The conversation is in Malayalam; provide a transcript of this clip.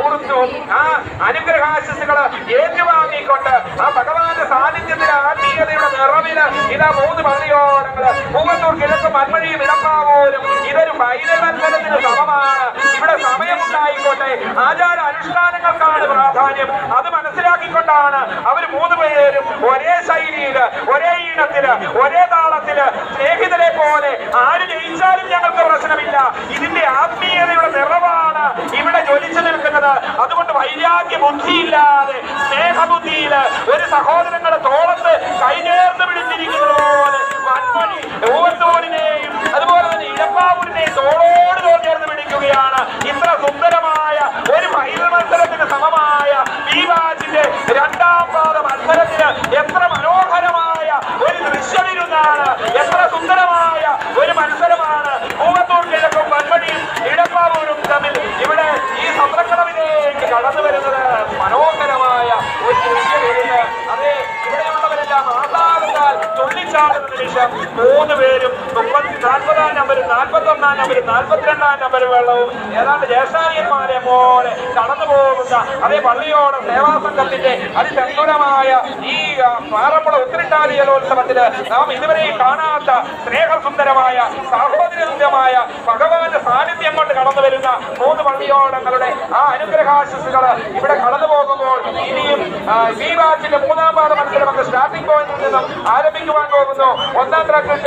കുറിച്ചു ആ അനുഗ്രഹാശിസുകൾ ഏറ്റുവാങ്ങിക്കൊണ്ട് ആ ഭഗവാന്റെ സാന്നിധ്യത്തിലെ ആത്മീയതയുടെ നിറവിൽ ഇതാ മൂന്ന് പള്ളിയോടങ്ങൾ പൂവത്തൂർ കിഴക്കും മൺമഴിയും ഇടപ്പാവൂരും ഇതൊരു ഭൈരവത്സരത്തിന് സമമാണ്. ഇവിടെ സമയമുണ്ടായിക്കോട്ടെ. ആചാര അനുഷ്ഠാനങ്ങൾക്കാണ് പ്രാധാന്യം. അത് മനസ്സിലാക്കിക്കൊണ്ടാണ് അവർ മൂന്ന് പേരും ഒരേ ശൈലിയിൽ ഒരേ ഈണത്തിൽ ഒരേ താളത്തിൽ സ്നേഹിതരെ പോലെ ആര് അതുകൊണ്ട് വൈരാഗ്യ ബുദ്ധിയില്ലാതെ സ്നേഹബുദ്ധിയിൽ ഒരു സഹോദരങ്ങളുടെ തോളത്ത് കൈചേർന്ന് പിടിച്ചിരിക്കുന്നത് പോലെ വൻമണി അതുപോലെ തന്നെ ഇടപ്പാവൂരിനെയും തോളോട് തോൾ ചേർന്ന് പിടിക്കുകയാണ് തുള്ളിച്ചാടുന്ന നിമിഷം മൂന്ന് പേരും മുപ്പത്തി നാൽപ്പതാം നമ്പർ നാൽപ്പത്തി ഒന്നാം നമ്പർ നാൽപ്പത്തിരണ്ടാം നമ്പർ വെള്ളവും ഏതാണ്ട് ജ്യേഷ്ഠാനിയന്മാരെ പോലെ കടന്നു പോകുന്ന അതേ പള്ളിയോട് സേവാ അതിസംഗുരമായ ഈ ആ, പാറപ്പുഴ ഉത്തരട്ടാതി നാം ഇതുവരെയും കാണാത്ത സ്നേഹസുന്ദരമായ സാഹോദര്യമായ ഭഗവാന്റെ സാന്നിധ്യം കൊണ്ട് കടന്നു വരുന്ന മൂന്ന് പള്ളിയോടങ്ങളുടെ ആ അനുഗ്രഹാശസ്സുകൾ ഇവിടെ കടന്നു പോകുമ്പോൾ ഇനിയും ബി ബാച്ചിന്റെ മൂന്നാം പാദ മത്സരം സ്റ്റാർട്ടിംഗ് പോയിന്റിൽ നിന്നും ആരംഭിക്കുവാൻ പോകുന്നു. ഒന്നാം ട്രാക്കിൽ